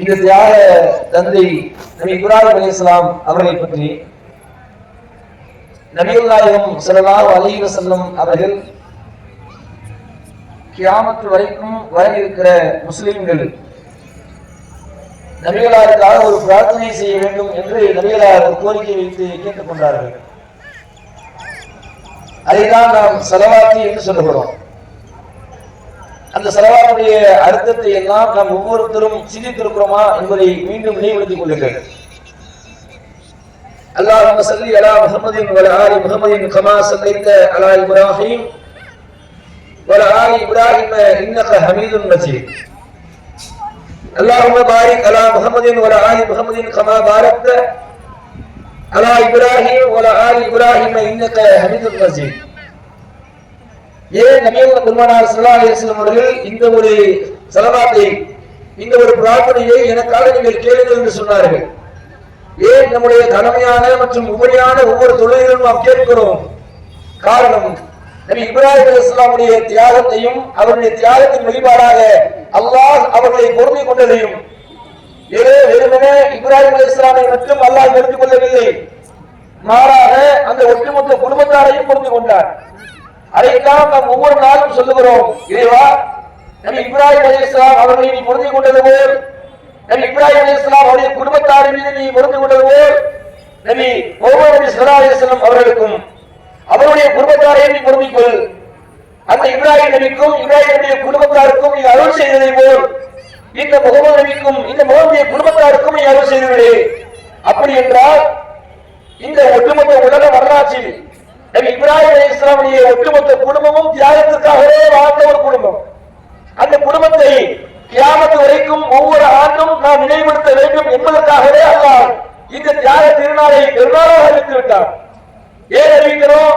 இந்த தியாக தந்தை நபி குரான் அலி இஸ்லாம் அவர்களை பற்றி நபிகள் நாயகம் ஸல்லல்லாஹு அலி வசல்லம் அவர்கள் கியாமத்து வரைக்கும் வர இருக்கிற முஸ்லிம்கள் நபிகளாருக்காக ஒரு பிரார்த்தனை செய்ய வேண்டும் என்று நபிகளார் கோரிக்கை வைத்து கேட்டுக்கொண்டார்கள். அதைதான் நாம் செலவாத்தி என்று சொல்லுகிறோம் அந்த செலவாருடைய அர்த்தத்தை எல்லாம் நாம் ஒவ்வொருத்தரும் சிந்தித்திருக்கிறோமா என்பதை மீண்டும் நினைவுபடுத்திக் கொள்ளுங்கள். அல்லாஹ் சல்லி அலா முகமதின் வல ஆலி முகமதின் கமா சல்லைத்த அலா இப்ராஹிம் வல ஆலி இப்ராஹிம் இன்னக ஹமீதுன் மஜீத். அல்லாஹும்ம பாரிக் அலா முகமதின் வல ஆலி முகமதின் கமா பாரக்த அலா இப்ராஹிம் வல ஆலி இப்ராஹிம் இன்னக ஹமீதுன் மஜீத். ஏன் நபிகள் பெருமானார் சல்லா அலிஸ்லாம் அவர்கள் இந்த ஒரு செலவாத்தை இந்த ஒரு பிரார்த்தனையை எனக்காக நீங்கள் கேளுங்கள் என்று சொன்னார்கள். ஏன் நம்முடைய கடமையான மற்றும் உபரியான ஒவ்வொரு தொழில்களும் நாம் கேட்கிறோம்? காரணம் நபி இப்ராஹிம் அலிஸ்லாமுடைய தியாகத்தையும் அவருடைய தியாகத்தின் வெளிப்பாடாக அல்லாஹ் அவர்களை பொருந்திக் கொண்டதையும் ஏதோ வெறுமனே இப்ராஹிம் அலைஹிஸ்ஸலாமை மட்டும் அல்லாஹ் எடுத்துக் கொள்ளவில்லை. மாறாக அந்த ஒட்டுமொத்த குடும்பத்தாரையும் பொருந்திக் கொண்டார். அதைத்தான் நாம் ஒவ்வொரு நாளும் சொல்லுகிறோம். இறைவா நபி இப்ராஹிம் அலைஹிஸ்ஸலாம் அவர்களை நீ பொருந்தி கொண்டது போல். நபி இப்ராஹிம் அலைஹிஸ்ஸலாம் அவருடைய குடும்பத்தார் மீது நீ பொருந்து கொண்டது போல். நபி முகமது நபி ஸல்லல்லாஹு அவர்களுக்கும் அவருடைய குடும்பத்தாரையும் நீ பொருந்திக்கொள். அந்த இப்ராஹிம் நபிக்கும் இப்ராஹிம் குடும்பத்தாருக்கும் நீ அருள் செய்ததை போல். இந்த முகமது நபிக்கும் இந்த முகமதுடைய குடும்பத்தாருக்கும் நீ அருள் செய்துவிடு. அப்படி என்றால் இந்த ஒட்டுமொத்த உலக வரலாற்றில் இப்ராஹிம் அலி இஸ்லாமுடைய ஒட்டுமொத்த குடும்பமும் தியாகத்திற்காகவே வாழ்ந்த ஒரு குடும்பம். அந்த குடும்பத்தை கியாமத்து வரைக்கும் ஒவ்வொரு ஆண்டும் நாம் நினைவுபடுத்த வேண்டும் என்பதற்காகவே அல்லாஹ் இந்த தியாக திருநாளை பெருநாளாக அறிவித்து விட்டார். ஏன் அறிவிக்கிறோம்?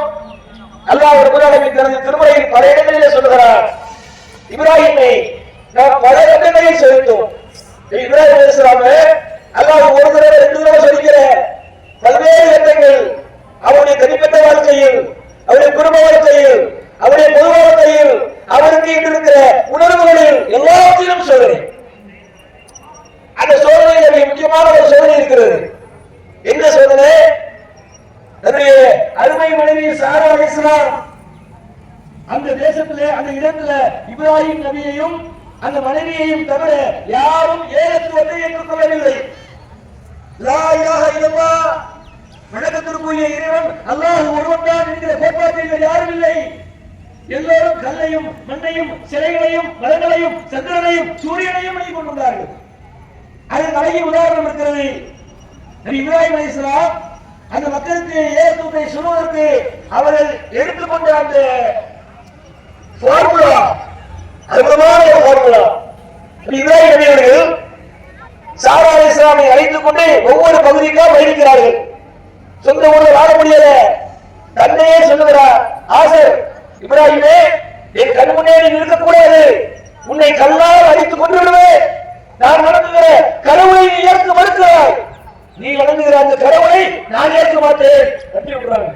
அல்லாஹ் ஒரு முதலமை தனது திருமுறையில் பல இடங்களிலே சொல்கிறார் இப்ராஹிமை நாம் பல இடங்களில் செலுத்தும் இப்ராஹிம் அலி இஸ்லாமு அல்லாஹ் ஒரு தடவை வாழ்க்கையில் அவருடைய குடும்ப வாழ்க்கையில் அவருடைய பொது வாழ்க்கையில் அவருக்கு இருக்கிற உணர்வுகளில் எல்லாவற்றிலும் சோதனை அந்த சோதனையில் மிக முக்கியமான ஒரு சோதனை இருக்கிறது. என்ன சோதனை? தன்னுடைய அருமை மனைவி சாரா இஸ்லாம் அந்த தேசத்திலே அந்த இடத்துல இப்ராஹிம் நபியையும் அந்த மனைவியையும் தவிர யாரும் ஏகத்துவத்தை ஏற்றுக்கொள்ளவில்லை. லா இலாஹ இல்லல்லாஹ் வணக்கத்திற்குரிய இறைவன் அல்லாஹ் ஒருவன் தான் என்கிற கோட்பாட்டில் யாரும் இல்லை. எல்லோரும் கல்லையும் மண்ணையும் சிலைகளையும் மரங்களையும் சந்திரனையும் சூரியனையும் வழங்கி கொண்டுள்ளார்கள் அதற்கு அழகிய உதாரணம் இருக்கிறது. நபி இப்ராஹிம் அலைஹிஸ்ஸலாம் அந்த மக்களுக்கு ஏகத்துவத்தை சொல்வதற்கு அவர்கள் எடுத்துக்கொண்ட அந்த ஃபார்முலா அற்புதமான ஒரு ஃபார்முலா நபி இப்ராஹிம் நபி அவர்கள் சாரா அலைஹிஸ்ஸலாமை அழைத்துக் கொண்டு ஒவ்வொரு பகுதிக்காக பயணிக்கிறார்கள். சொந்த ஊர்ல வாழ முடியல. தன்னையே சொல்லுகிறார் ஆசர் இப்ராஹிமே என் கண் முன்னே நீ இருக்கக்கூடாது உன்னை கல்லால் அடித்துக் கொண்டு விடுவேன் நான் வணங்குகிற கடவுளை நீ ஏற்க மறுக்கிறாய். நீ வணங்குகிற அந்த கடவுளை நான் ஏற்க மாட்டேன். கட்டி விடுறாங்க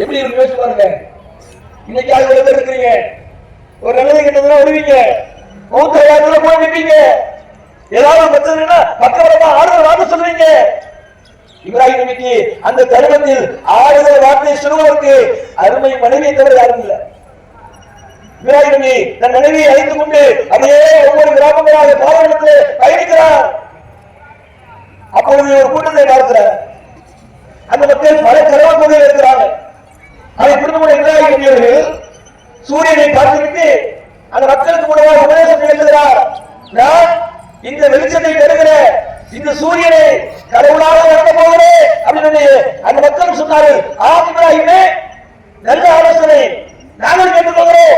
எப்படி இருக்கு யோசிச்சு பாருங்க இன்னைக்கு அது ஒரு இருக்கிறீங்க ஒரு நல்லது கிட்டதுல வருவீங்க. மூத்த யாத்திரை போய் நிற்பீங்க ஏதாவது பிரச்சனைனா பக்கபலமா ஆறுதல் வாங்க சொல்லுவீங்க. இப்ராஹிம் நபிக்கு அந்த தருணத்தில் ஆறுதல் வார்த்தை சொல்லுவதற்கு அருமை மனைவியை தவிர யாரும் இல்லை. இப்ராஹிம் நபி தன் மனைவியை அழைத்துக் கொண்டு அப்படியே ஒவ்வொரு கிராமங்களாக பாவனத்தில் பயணிக்கிறார். அப்பொழுது ஒரு கூட்டத்தை பார்க்கிறார். அந்த மக்கள் பல கிராமங்களில் இருக்கிறாங்க அதை புரிந்து கொண்ட இப்ராஹிம் நபி அவர்கள் சூரியனை பார்த்துவிட்டு அந்த மக்களுக்கு முன்னதாக உபதேசம் நிகழ்த்துகிறார் நான் இந்த வெளிச்சத்தை பெறுகிறேன் இந்த சூரியனை கடவுளாக நடத்த போகிறேன் அப்படின்னு அந்த மக்கள் சொன்னார்கள். ஆம் இப்ராஹிமே நல்ல ஆலோசனை. நாங்கள் கேட்டுக்கொள்கிறோம்.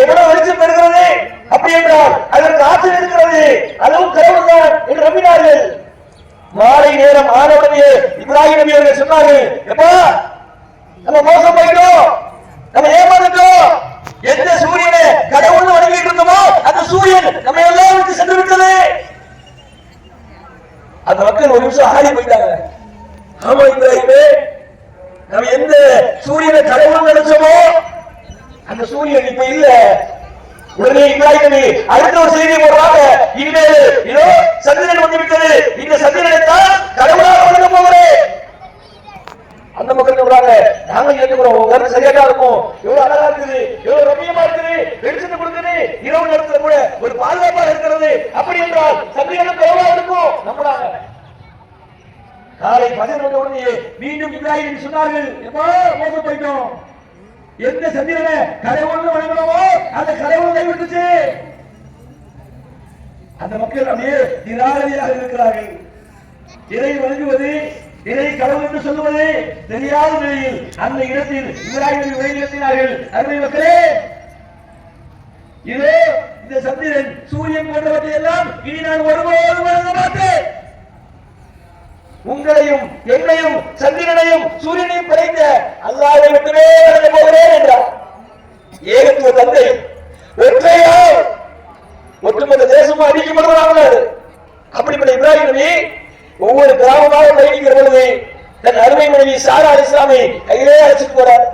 எவ்வளவு வெளிச்சம் பெறுகிறது? அப்படி என்றால் அதற்கு ஆற்றல் இருக்கிறது. அதுவும் கடவுள் தான் என்று நம்பினார்கள். மாலை நேரம் ஆனவுடனே இப்ராஹிம் நபி அவர்கள் சொன்னார்கள் எப்பா நம்ம மோசம் போயிட்டோம் நம்ம ஏமாந்துட்டோம். எந்த சூரியனை கடவுள் வணங்கிட்டு இருந்தோமோ அந்த சூரியன் நம்ம எல்லாம் விட்டு சென்று விட்டது. அந்த மக்கள் ஒரு நிமிஷம் ஆடி போயிட்டாங்க. ஆமா இப்ராஹிமே நம்ம எந்த சூரியனை கடவுள் நினைச்சோமோ அந்த சூரியன் இப்ப இல்ல. உடனே இப்ராஹிம் அடுத்த ஒரு செய்தி போடுறாங்க இனிமேல் இதோ சந்திரன் வந்துவிட்டது இந்த சந்திரனை தான் கடவுளாக வழங்க போகிறேன். அந்த மக்கள் சொல்றாங்க நாங்க ஏற்றுக்கிறோம் உங்க கருத்து சரியா இருக்கும். எவ்வளவு அழகா இருக்குது எவ்வளவு ரம்மியமா இருக்குது. வெளிச்சத்தை கொடுக்குது. இரவு நேரத்துல கூட ஒரு பாதுகாப்பு இருக்கிறது அப்படி என்றால் சந்திரனும் எவ்வளவு இருக்கும் நம்புறாங்க காலை பதினொன்று உடனே மீண்டும் இப்ராஹிம் சொன்னார்கள். மோசம் போயிட்டோம். எந்த சந்திரனை? கடவுள்னு வணங்குறோமோ அந்த கடவுள் கைவிட்டுச்சு. அந்த மக்கள் அப்படியே நிராகரியாக இருக்கிறார்கள். இதை வணங்குவது இதை கடவுள் என்று சொல்லுவது தெரியாத நிலையில் அந்த இடத்தில் இப்ராஹிம் விலை நிறுத்தினார்கள் அருமை மக்களே இதோ இந்த சந்திரன் சூரியன் போன்றவற்றை எல்லாம் இனி நான் வருவோம். உங்களையும் என்னையும் சந்திரனையும் சூரியனையும் படைத்த அல்லாவை மட்டுமே நடந்து போகிறேன் என்றார். ஏகத்துவ தந்தை ஒற்றையா? ஒட்டுமொத்த தேசமும் அடிக்கப்படுவாங்க அப்படிப்பட்ட இப்ராஹிம் நபி ஒவ்வொரு கிராமமாக பயணிக்கிற பொழுது தன் அருமை மனைவி சாரா அலிஸ்லாமை கையிலே அழைச்சிட்டு போறார்.